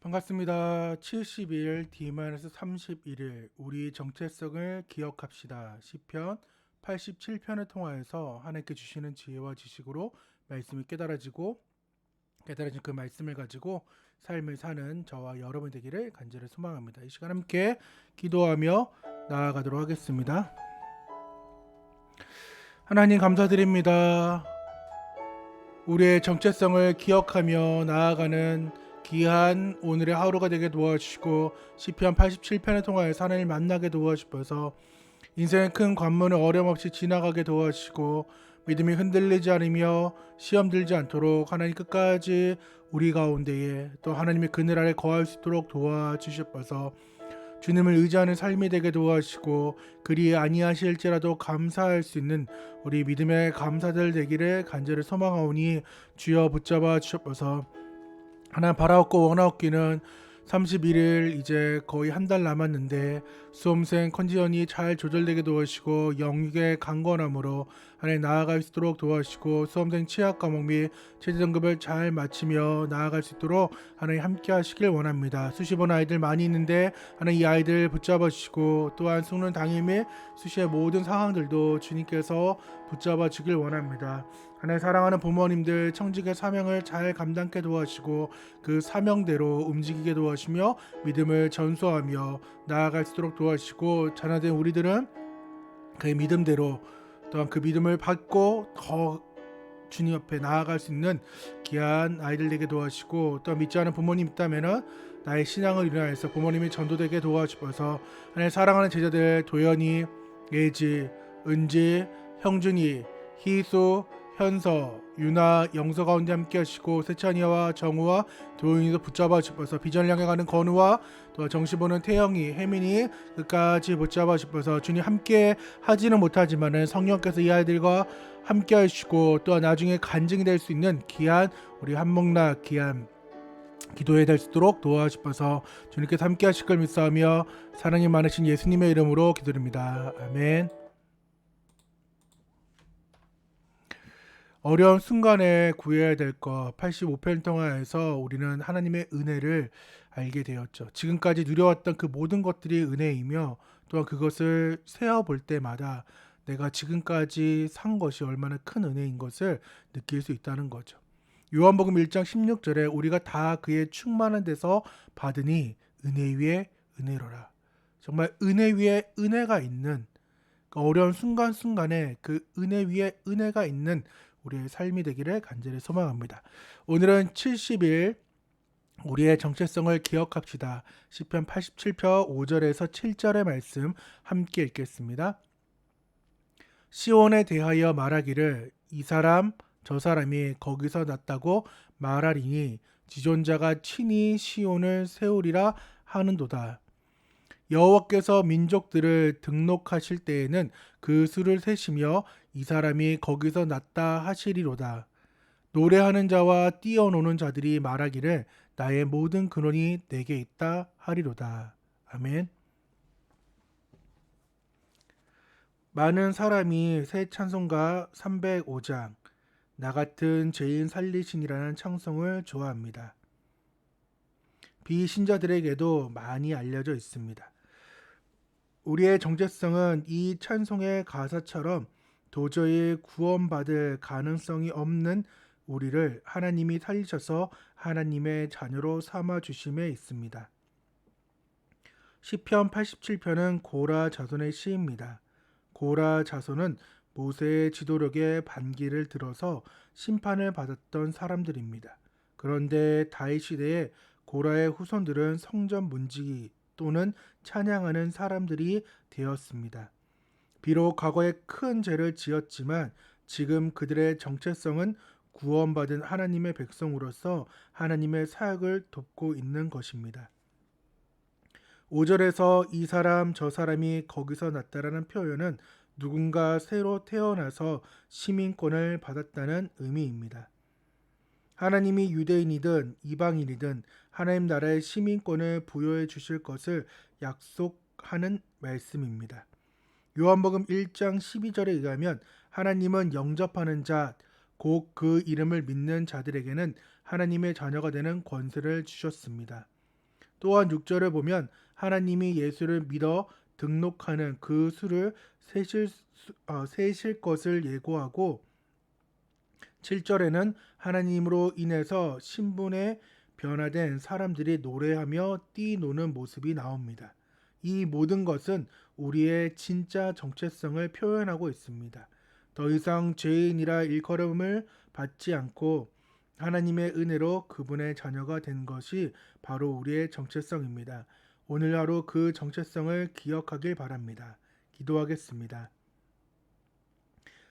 반갑습니다. 70일 D-31일 우리 정체성을 기억합시다. 시편 87편을 통하여서 하나님께 주시는 지혜와 지식으로 말씀이 깨달아지고 깨달아진 그 말씀을 가지고 삶을 사는 저와 여러분 되기를 간절히 소망합니다. 이 시간 함께 기도하며 나아가도록 하겠습니다. 하나님 감사드립니다. 우리의 정체성을 기억하며 나아가는 귀한 오늘의 하루가 되게 도와주시고 시편 87편을 통하여 하나님을 만나게 도와주셔서 인생의 큰 관문을 어려움 없이 지나가게 도와주시고 믿음이 흔들리지 않으며 시험 들지 않도록 하나님 끝까지 우리 가운데에 또 하나님의 그늘 아래 거할 수 있도록 도와주셔서 주님을 의지하는 삶이 되게 도와주시고 그리 아니하실지라도 감사할 수 있는 우리 믿음의 감사들 되기를 간절히 소망하오니 주여 붙잡아 주셔서 하나 바라옵고 원하옵기는 31일 이제 거의 한 달 남았는데 수험생 컨디션이 잘 조절되게 도와주시고 영육의 강건함으로 하나님 나아갈 수 있도록 도와주시고 수험생 취약 과목 및 최저 등급을 잘 마치며 나아갈 수 있도록 하나님 함께 하시길 원합니다. 수시 본 아이들 많이 있는데 하나님 이 아이들 붙잡아 주시고 또한 수능 당일 및 수시의 모든 상황들도 주님께서 붙잡아 주길 원합니다. 하나님 사랑하는 부모님들 청직의 사명을 잘 감당케 도와주시고 그 사명대로 움직이게 도와주시며 믿음을 전수하며 나아갈 수 있도록 도와주시고 자녀된 우리들은 그 믿음대로 또한 그 믿음을 받고 더 주님 옆에 나아갈 수 있는 귀한 아이들 되게 도와주시고 또 믿지 않은 부모님 있다면은 나의 신앙을 일어나서 부모님이 전도되게 도와주셔서 하나님 사랑하는 제자들 도연이, 예지, 은지, 형준이, 희수, 현서, 유나, 영서 가운데 함께 하시고 세찬이와 정우와 도윤이도 붙잡아 주셔서 비전을 향해 가는 건우와 또 정시 보는 태영이, 혜민이 끝까지 붙잡아 주셔서 주님 함께 하지는 못하지만은 성령께서 이 아이들과 함께 하시고 또 나중에 간증이 될 수 있는 귀한 우리 한목락 귀한 기도에 될 수 있도록 도와주셔서 주님께서 함께 하실 걸 믿사하며 사랑이 많으신 예수님의 이름으로 기도드립니다. 아멘. 어려운 순간에 구해야 될 것 85편 통화에서 우리는 하나님의 은혜를 알게 되었죠. 지금까지 누려왔던 그 모든 것들이 은혜이며 또한 그것을 세어 볼 때마다 내가 지금까지 산 것이 얼마나 큰 은혜인 것을 느낄 수 있다는 거죠. 요한복음 1장 16절에 우리가 다 그의 충만한 데서 받으니 은혜 위에 은혜로라. 정말 은혜 위에 은혜가 있는 그 어려운 순간순간에 그 은혜 위에 은혜가 있는 우리의 삶이 되기를 간절히 소망합니다. 오늘은 70일 우리의 정체성을 기억합시다. 시편 87편 5절에서 7절의 말씀 함께 읽겠습니다. 시온에 대하여 말하기를 이 사람 저 사람이 거기서 났다고 말하리니 지존자가 친히 시온을 세우리라 하는도다. 여호와께서 민족들을 등록하실 때에는 그 수를 세시며 이 사람이 거기서 났다 하시리로다. 노래하는 자와 뛰어노는 자들이 말하기를 나의 모든 근원이 내게 있다 하리로다. 아멘. 많은 사람이 새 찬송가 305장 나 같은 죄인 살리신이라는 찬송을 좋아합니다. 비신자들에게도 많이 알려져 있습니다. 우리의 정체성은 이 찬송의 가사처럼 도저히 구원받을 가능성이 없는 우리를 하나님이 살리셔서 하나님의 자녀로 삼아 주심에 있습니다. 시편 87편은 고라 자손의 시입니다. 고라 자손은 모세의 지도력에 반기를 들어서 심판을 받았던 사람들입니다. 그런데 다윗 시대에 고라의 후손들은 성전 문지기 또는 찬양하는 사람들이 되었습니다. 비록 과거에 큰 죄를 지었지만 지금 그들의 정체성은 구원받은 하나님의 백성으로서 하나님의 사역을 돕고 있는 것입니다. 5절에서 이 사람 저 사람이 거기서 났다라는 표현은 누군가 새로 태어나서 시민권을 받았다는 의미입니다. 하나님이 유대인이든 이방인이든 하나님 나라의 시민권을 부여해 주실 것을 약속하는 말씀입니다. 요한복음 1장 12절에 의하면 하나님은 영접하는 자, 곧 그 이름을 믿는 자들에게는 하나님의 자녀가 되는 권세를 주셨습니다. 또한 6절을 보면 하나님이 예수를 믿어 등록하는 그 수를 세실, 수- 어, 세실 것을 예고하고 7절에는 하나님으로 인해서 신분에 변화된 사람들이 노래하며 뛰노는 모습이 나옵니다. 이 모든 것은 우리의 진짜 정체성을 표현하고 있습니다. 더 이상 죄인이라 일컬음을 받지 않고 하나님의 은혜로 그분의 자녀가 된 것이 바로 우리의 정체성입니다. 오늘 하루 그 정체성을 기억하길 바랍니다. 기도하겠습니다.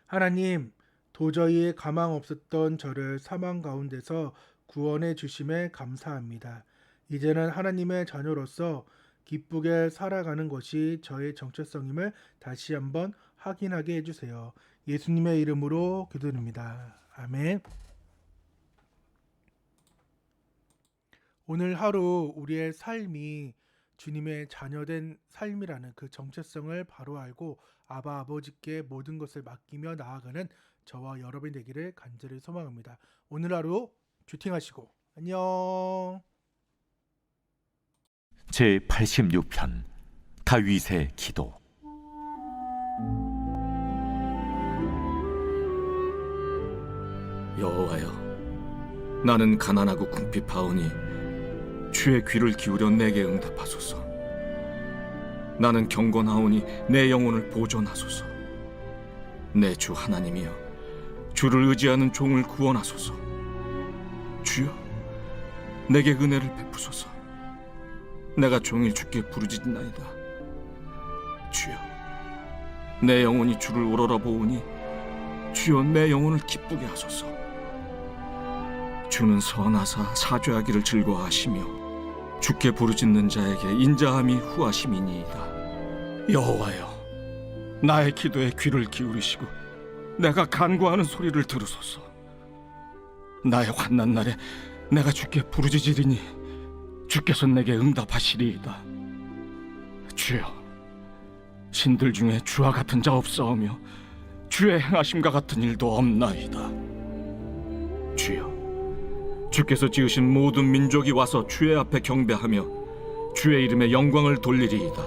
하나님, 도저히 가망 없었던 저를 사망 가운데서 구원해 주심에 감사합니다. 이제는 하나님의 자녀로서 기쁘게 살아가는 것이 저의 정체성임을 다시 한번 확인하게 해주세요. 예수님의 이름으로 기도드립니다. 아멘. 오늘 하루 우리의 삶이 주님의 자녀된 삶이라는 그 정체성을 바로 알고 아바 아버지께 모든 것을 맡기며 나아가는 저와 여러분이 되기를 간절히 소망합니다. 오늘 하루 큐팅하시고 안녕. 제 86편 다윗의 기도 여호와여 나는 가난하고 궁핍하오니 주의 귀를 기울여 내게 응답하소서 나는 경건하오니 내 영혼을 보존하소서 내 주 하나님이여 주를 의지하는 종을 구원하소서. 주여 내게 은혜를 베푸소서. 내가 종일 주께 부르짖나이다. 주여 내 영혼이 주를 우러러 보오니 주여 내 영혼을 기쁘게 하소서. 주는 선하사 사죄하기를 즐거워하시며 주께 부르짖는 자에게 인자함이 후하심이니이다. 여호와여 나의 기도에 귀를 기울이시고 내가 간구하는 소리를 들으소서. 나의 환난 날에 내가 주께 부르짖으리니 주께서 내게 응답하시리이다. 주여 신들 중에 주와 같은 자 없사오며 주의 행하심과 같은 일도 없나이다. 주여 주께서 지으신 모든 민족이 와서 주의 앞에 경배하며 주의 이름에 영광을 돌리리이다.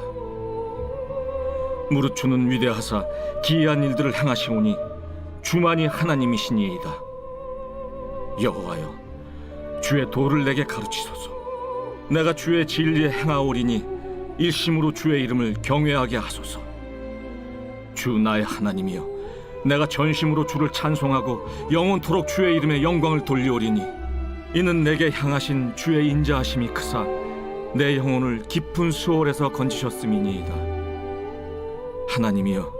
무릇 주는 위대하사 기이한 일들을 행하시오니 주만이 하나님이시니이다. 여호와여, 주의 도를 내게 가르치소서. 내가 주의 진리에 행하오리니 일심으로 주의 이름을 경외하게 하소서. 주 나의 하나님이여, 내가 전심으로 주를 찬송하고 영원토록 주의 이름에 영광을 돌리오리니 이는 내게 향하신 주의 인자하심이 크사 내 영혼을 깊은 수월에서 건지셨음이니이다. 하나님이여,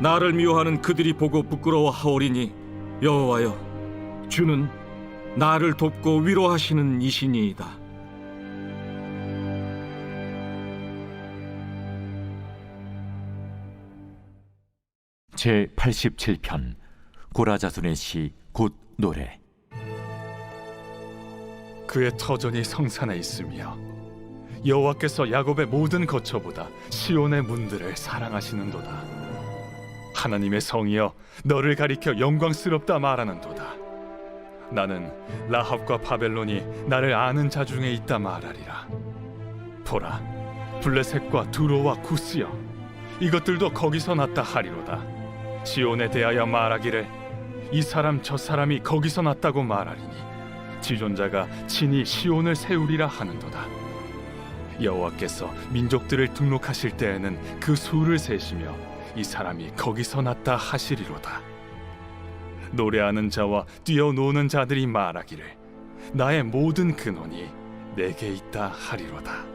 나를 미워하는 그들이 보고 부끄러워하오리니 여호와여 주는 나를 돕고 위로하시는 이신이이다 제 87편 고라자손의 시 곧 노래 그의 터전이 성산에 있으며 여호와께서 야곱의 모든 거처보다 시온의 문들을 사랑하시는도다. 하나님의 성이여 너를 가리켜 영광스럽다 말하는도다. 나는 라합과 바벨론이 나를 아는 자 중에 있다 말하리라. 보라, 블레셋과 두로와 구스여 이것들도 거기서 났다 하리로다. 시온에 대하여 말하기를 이 사람 저 사람이 거기서 났다고 말하리니 지존자가 친히 시온을 세우리라 하는도다. 여호와께서 민족들을 등록하실 때에는 그 수를 세시며 이 사람이 거기서 났다 하시리로다. 노래하는 자와 뛰어노는 자들이 말하기를 나의 모든 근원이 내게 있다 하리로다.